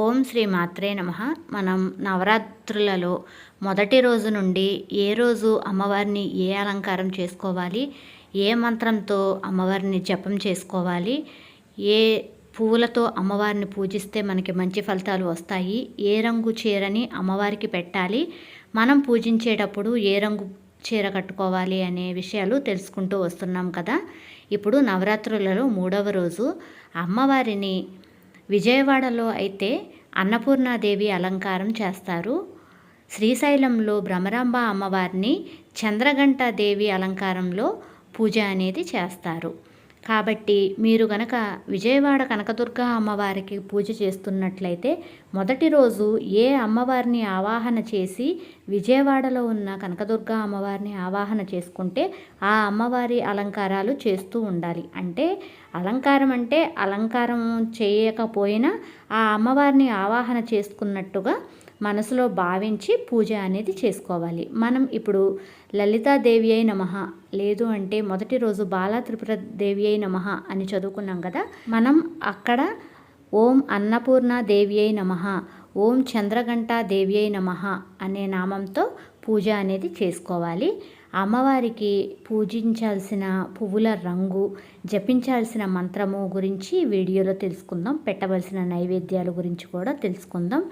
ఓం శ్రీ మాత్రే నమ. మనం నవరాత్రులలో మొదటి రోజు నుండి ఏ రోజు అమ్మవారిని ఏ అలంకారం చేసుకోవాలి ఏ మంత్రంతో అమ్మవారిని జపం చేసుకోవాలి ఏ పువ్వులతో అమ్మవారిని పూజిస్తే మనకి మంచి ఫలితాలు వస్తాయి ఏ రంగు చీరని అమ్మవారికి పెట్టాలి మనం పూజించేటప్పుడు ఏ రంగు చీర కట్టుకోవాలి అనే విషయాలు తెలుసుకుంటూ వస్తున్నాం కదా. ఇప్పుడు నవరాత్రులలో మూడవ రోజు అమ్మవారిని విజయవాడలో అయితే అన్నపూర్ణాదేవి అలంకారం చేస్తారు. శ్రీశైలంలో భ్రమరాంబ అమ్మవారిని చంద్రగంట దేవి అలంకారంలో పూజ అనేది చేస్తారు. కాబట్టి మీరు గనక విజయవాడ కనకదుర్గ అమ్మవారికి పూజ చేస్తున్నట్లయితే మొదటి రోజు ఏ అమ్మవారిని ఆవాహన చేసి విజయవాడలో ఉన్న కనకదుర్గ అమ్మవారిని ఆవాహన చేసుకుంటే ఆ అమ్మవారి అలంకారాలు చేస్తూ ఉండాలి. అంటే అలంకారం అంటే అలంకారం చేయకపోయినా ఆ అమ్మవారిని ఆవాహన చేసుకున్నట్టుగా మనసులో భావించి పూజ అనేది చేసుకోవాలి. మనం ఇప్పుడు లలితాదేవి అయి నమ లేదు అంటే మొదటి రోజు బాలా త్రిపుర దేవి అయి నమ అని చదువుకున్నాం కదా మనం అక్కడ ఓం అన్నపూర్ణ దేవి అయి నమ ఓం చంద్రఘంట దేవి అయి నమ అనే నామంతో పూజ అనేది చేసుకోవాలి. అమ్మవారికి పూజించాల్సిన పువ్వుల రంగు జపించాల్సిన మంత్రము గురించి వీడియోలో తెలుసుకుందాం. పెట్టవలసిన నైవేద్యాల గురించి కూడా తెలుసుకుందాం.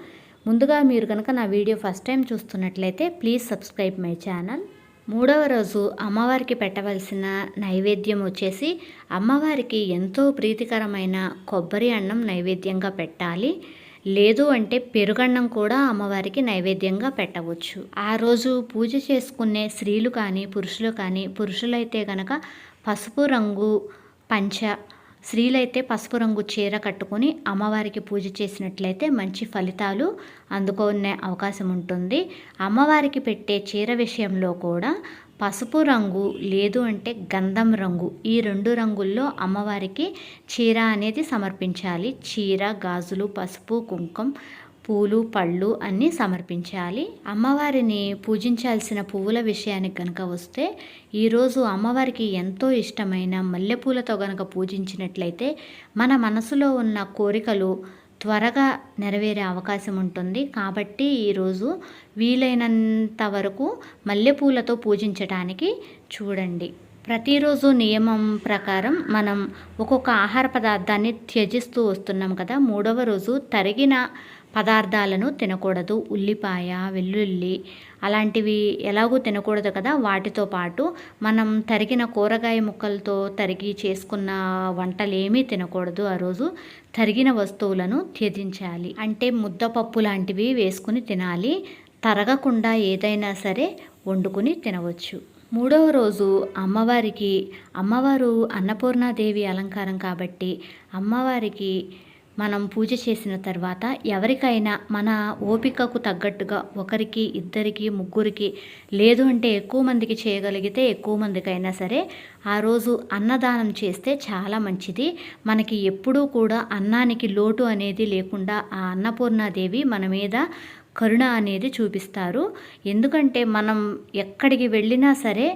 ముందుగా మీరు కనుక నా వీడియో ఫస్ట్ టైం చూస్తున్నట్లయితే ప్లీజ్ సబ్స్క్రైబ్ మై ఛానల్. మూడవ రోజు అమ్మవారికి పెట్టవలసిన నైవేద్యం వచ్చేసి అమ్మవారికి ఎంతో ప్రీతికరమైన కొబ్బరి అన్నం నైవేద్యంగా పెట్టాలి. లేదు అంటే పెరుగన్నం కూడా అమ్మవారికి నైవేద్యంగా పెట్టవచ్చు. ఆ రోజు పూజ చేసుకునే స్త్రీలు కానీ పురుషులు కానీ పురుషులైతే గనక పసుపు రంగు పంచ స్త్రీలైతే పసుపు రంగు చీర కట్టుకొని అమ్మవారికి పూజ చేసినట్లయితే మంచి ఫలితాలు అందుకునే అవకాశం ఉంటుంది. అమ్మవారికి పెట్టే చీర విషయంలో కూడా పసుపు రంగు లేదు అంటే గంధం రంగు. ఈ రెండు రంగుల్లో అమ్మవారికి చీర అనేది సమర్పించాలి. చీర గాజులు పసుపు కుంకుమ పూలు పళ్ళు అన్నీ సమర్పించాలి. అమ్మవారిని పూజించాల్సిన పువ్వుల విషయానికి కనుక వస్తే ఈరోజు అమ్మవారికి ఎంతో ఇష్టమైన మల్లెపూలతో కనుక పూజించినట్లయితే మన మనసులో ఉన్న కోరికలు త్వరగా నెరవేరే అవకాశం ఉంటుంది. కాబట్టి ఈరోజు వీలైనంత వరకు మల్లెపూలతో పూజించడానికి చూడండి. ప్రతిరోజు నియమం ప్రకారం మనం ఒక్కొక్క ఆహార పదార్థాన్ని త్యజిస్తూ వస్తున్నాం కదా. మూడవ రోజు తరిగిన పదార్థాలను తినకూడదు. ఉల్లిపాయ వెల్లుల్లి అలాంటివి ఎలాగూ తినకూడదు కదా. వాటితో పాటు మనం తరిగిన కూరగాయ ముక్కలతో తరిగి చేసుకున్న వంటలు ఏమీ తినకూడదు. ఆ రోజు తరిగిన వస్తువులను త్యజించాలి. అంటే ముద్దపప్పు లాంటివి వేసుకుని తినాలి. తరగకుండా ఏదైనా సరే వండుకుని తినవచ్చు. మూడవ రోజు అమ్మవారికి అమ్మవారు అన్నపూర్ణాదేవి అలంకారం కాబట్టి అమ్మవారికి మనం పూజ చేసిన తర్వాత ఎవరికైనా మన ఓపికకు తగ్గట్టుగా ఒకరికి ఇద్దరికి ముగ్గురికి లేదు అంటే ఎక్కువ మందికి చేయగలిగితే ఎక్కువ మందికైనా సరే ఆ రోజు అన్నదానం చేస్తే చాలా మంచిది. మనకి ఎప్పుడూ కూడా అన్నానికి లోటు అనేది లేకుండా ఆ అన్నపూర్ణాదేవి మన మీద కరుణ అనేది చూపిస్తారు. ఎందుకంటే మనం ఎక్కడికి వెళ్ళినా సరే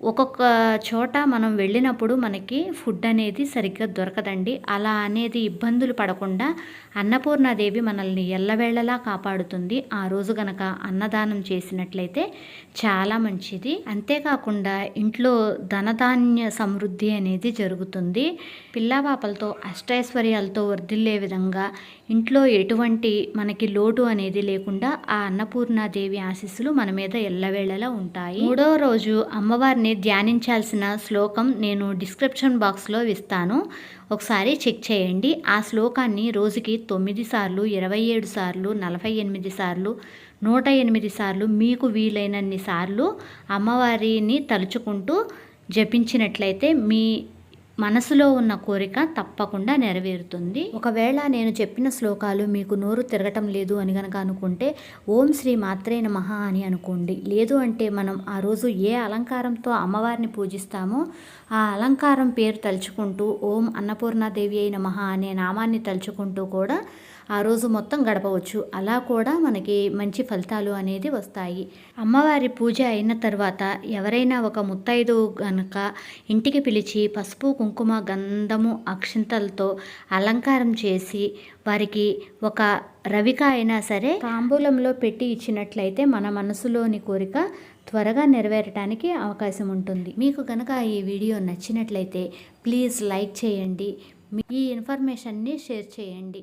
ఒక్కొక్క చోట మనం వెళ్ళినప్పుడు మనకి ఫుడ్ అనేది సరిగ్గా దొరకదండి. అలా అనేది ఇబ్బందులు పడకుండా అన్నపూర్ణాదేవి మనల్ని ఎల్లవేళలా కాపాడుతుంది. ఆ రోజు గనక అన్నదానం చేసినట్లయితే చాలా మంచిది. అంతేకాకుండా ఇంట్లో ధనధాన్య సమృద్ధి అనేది జరుగుతుంది. పిల్లాపాపలతో అష్టైశ్వర్యాలతో వర్ధిల్లే విధంగా ఇంట్లో ఎటువంటి మనకి లోటు అనేది లేకుండా ఆ అన్నపూర్ణాదేవి ఆశీస్సులు మన మీద ఎల్లవేళలా ఉంటాయి. మూడవ రోజు అమ్మవారిని ధ్యానించాల్సిన శ్లోకం నేను డిస్క్రిప్షన్ బాక్స్లో ఇస్తాను. ఒకసారి చెక్ చేయండి. ఆ శ్లోకాన్ని రోజుకి తొమ్మిది సార్లు ఇరవై ఏడు సార్లు నలభై ఎనిమిది సార్లు నూట ఎనిమిది సార్లు మీకు వీలైనన్ని సార్లు అమ్మవారిని తలుచుకుంటూ జపించినట్లయితే మీ మనసులో ఉన్న కోరిక తప్పకుండా నెరవేరుతుంది. ఒకవేళ నేను చెప్పిన శ్లోకాలు మీకు నోరు తిరగటం లేదు అని గనక అనుకుంటే ఓం శ్రీ మాత్రే నమః అని అనుకోండి. లేదు అంటే మనం ఆ రోజు ఏ అలంకారంతో అమ్మవారిని పూజిస్తామో ఆ అలంకారం పేరు తలుచుకుంటూ ఓం అన్నపూర్ణాదేవి అయిన మహా అనే నామాన్ని తలుచుకుంటూ కూడా ఆ రోజు మొత్తం గడపవచ్చు. అలా కూడా మనకి మంచి ఫలితాలు అనేది వస్తాయి. అమ్మవారి పూజ అయిన తర్వాత ఎవరైనా ఒక ముత్తైదు గనక ఇంటికి పిలిచి పసుపు కుంకుమ గంధము అక్షింతలతో అలంకారం చేసి వారికి ఒక రవిక అయినా సరే తాంబూలంలో పెట్టి ఇచ్చినట్లయితే మన మనసులోని కోరిక త్వరగా నెరవేరటానికి అవకాశం ఉంటుంది. మీకు కనుక ఈ వీడియో నచ్చినట్లయితే ప్లీజ్ లైక్ చేయండి. ఈ ఇన్ఫర్మేషన్ని షేర్ చేయండి.